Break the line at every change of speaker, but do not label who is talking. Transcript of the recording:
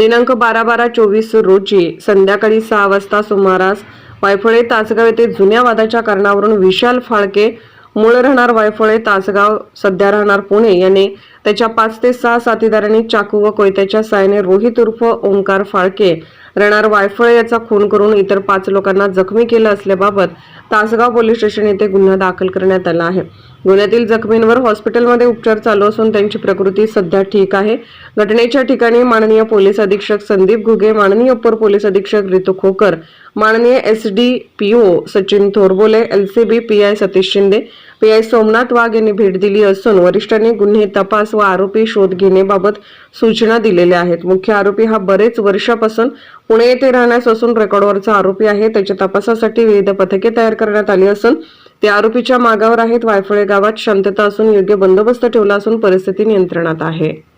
दिनांक बारा बारा चोवीस रोजी संध्याकाळी सहा वाजता सुमारास वायफळे तासगाव येथे जुन्या वादाच्या कारणावरून विशाल फाळके मूळ राहणार वायफळे तासगाव सध्या राहणार पुणे याने त्याच्या पाच ते सहा साथीदारांनी चाकू व कोयत्याच्या साहाय्याने रोहित उर्फ ओंकार फाळके राहणार वायफळे याचा खून करून इतर पाच लोकांना जखमी केलं असल्याबाबत तासगाव पोलीस स्टेशन येथे गुन्हा दाखल करण्यात आला आहे. गुन्ह्यातील जखमींवर हॉस्पिटलमध्ये उपचार चालू असून त्यांची प्रकृती सध्या ठीक आहे. घटनेच्या ठिकाणी माननीय पोलीस अधीक्षक संदीप घुगे माननीय अप्पर पोलीस अधीक्षक रितू खोकर माननीय S D P O Sachin Thorbole L C B P I Satish Shinde P I Somnath Wagh यांनी भेट दिली असून वरिष्ठांनी गुन्हे तपास व आरोपी शोध घेण्याबाबत सूचना दिलेल्या आहेत. मुख्य आरोपी हा बरेच वर्षापासून पुणे येथे राहण्यास असून रेकॉर्डवरचा आरोपी आहे. त्याच्या तपासासाठी विविध पथके तयार करण्यात आली असून ते आरोपीच्या मागावर आहेत. वायफळे गावात शांतता असून योग्य बंदोबस्त ठेवला असून परिस्थिती नियंत्रणात आहे.